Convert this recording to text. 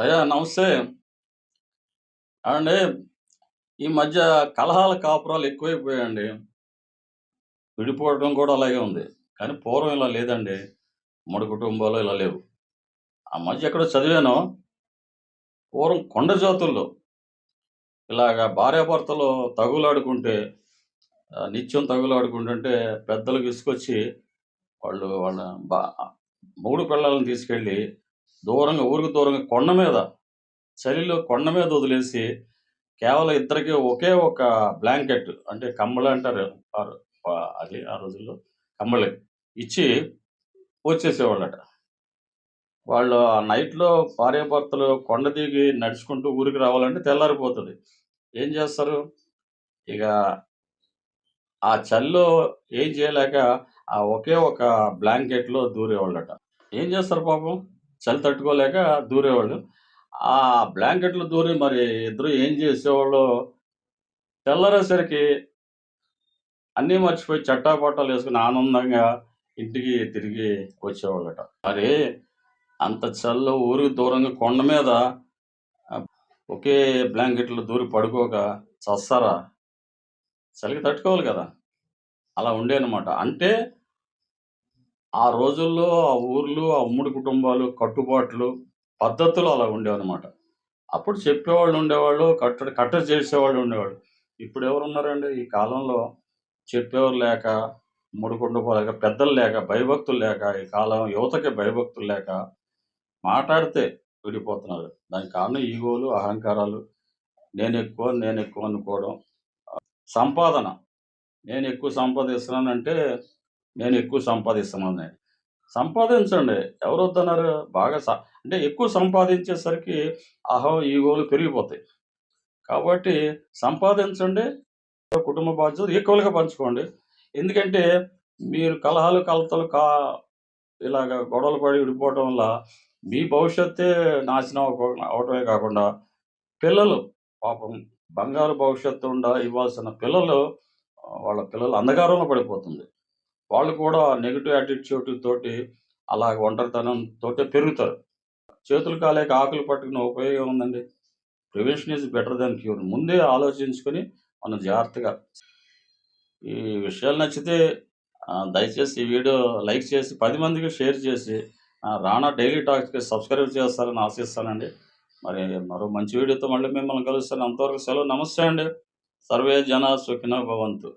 అయ్యా నమస్తే. అండి ఈ మధ్య కలహాల కాపురాలు ఎక్కువైపోయాయండి. విడిపోవడం కూడా అలాగే ఉంది. కానీ పూర్వం ఇలా లేదండి. ఉమ్మడి కుటుంబాలు ఇలా లేవు. ఆ మధ్య ఎక్కడో చదివాను. పూర్వం కొండ జాతుల్లో ఇలాగ భార్యాభర్తలు తగులాడుకుంటే నిత్యం తగులాడుకుంటుంటే పెద్దలు తీసుకొచ్చి వాళ్ళు వాళ్ళ బా మూడు పిల్లల్ని తీసుకెళ్ళి దూరంగా ఊరికి దూరంగా కొండ మీద చలిలో కొండ మీద వదిలేసి కేవలం ఇద్దరికి ఒకే ఒక బ్లాంకెట్ అంటే కమ్మలు అంటారు అది ఆ రోజుల్లో కమ్మలు ఇచ్చి వచ్చేసేవాళ్ళట వాళ్ళు ఆ నైట్లో భార్యాభర్తలు కొండ దిగి నడుచుకుంటూ ఊరికి రావాలంటే తెల్లారిపోతుంది. ఏం చేస్తారు? ఇక ఆ చలిలో ఏం చేయలేక ఆ ఒకే ఒక బ్లాంకెట్లో దూరేవాళ్ళట. ఏం చేస్తారు పాపం? చలి తట్టుకోలేక దూరేవాళ్ళు. ఆ బ్లాంకెట్లు దూరి మరి ఇద్దరు ఏం చేసేవాళ్ళు? తెల్లరేసరికి అన్నీ మర్చిపోయి చట్టాపట్టాలు వేసుకుని ఆనందంగా ఇంటికి తిరిగి వచ్చేవాళ్ళట. మరి అంత చల్ల ఊరికి దూరంగా కొండ మీద ఒకే బ్లాంకెట్లు దూరి పడుకోక చస్తారా? చలికి తట్టుకోవాలి కదా. అలా ఉండేనమాట. అంటే ఆ రోజుల్లో ఆ ఊర్లు ఆ ఉమ్మడి కుటుంబాలు కట్టుబాట్లు పద్ధతులు అలా ఉండేవన్నమాట. అప్పుడు చెప్పేవాళ్ళు ఉండేవాళ్ళు కట్టడి కట్టడి చేసేవాళ్ళు ఉండేవాళ్ళు. ఇప్పుడు ఎవరున్నారండి? ఈ కాలంలో చెప్పేవారు లేక ఉమ్మడి కుటుంబాలు పెద్దలు లేక భయభక్తులు లేక ఈ కాలం యువతకి భయభక్తులు లేక మాట్లాడితే విడిపోతున్నారు. దానికి కారణం ఈగోలు అహంకారాలు నేను ఎక్కువ నేను ఎక్కువ అనుకోవడం. సంపాదన. నేను ఎక్కువ సంపాదిస్తున్నానంటే నేను ఎక్కువ సంపాదిస్తున్నాను సంపాదించండి. ఎవరు వద్దన్నారు? బాగా సా అంటే ఎక్కువ సంపాదించేసరికి అహం ఈగోలు పెరిగిపోతాయి. కాబట్టి సంపాదించండి. కుటుంబ బాధ్యత ఈక్వల్గా పంచుకోండి. ఎందుకంటే మీరు కలహాలు కలతలు కా ఇలాగ గొడవలు పడి విడిపోవడం వల్ల మీ భవిష్యత్తే నాశనం అవటమే కాకుండా పిల్లలు పాపం బంగారు భవిష్యత్తు ఉండ ఇవ్వాల్సిన పిల్లలు వాళ్ళ పిల్లలు అంధకారంలో పడిపోతుంది. వాళ్ళు కూడా నెగిటివ్ యాటిట్యూడ్ తోటి అలా ఒంటరితనం తోటే పెరుగుతారు. చేతులు కాలేక ఆకులు పట్టుకున్న ఉపయోగం ఉందండి. Prevention is better than cure ముందే ఆలోచించుకొని మనం జాగ్రత్తగా ఈ విషయాలు నచ్చితే దయచేసి ఈ వీడియో లైక్ చేసి పది మందికి షేర్ చేసి రానా డైలీ టాక్స్కి సబ్స్క్రైబ్ చేస్తారని ఆశిస్తానండి. మరి మరో మంచి వీడియోతో మళ్ళీ మిమ్మల్ని కలుస్తాను. అంతవరకు సెలవు. నమస్తే అండి. సర్వే జన సుఖిన భవంతు.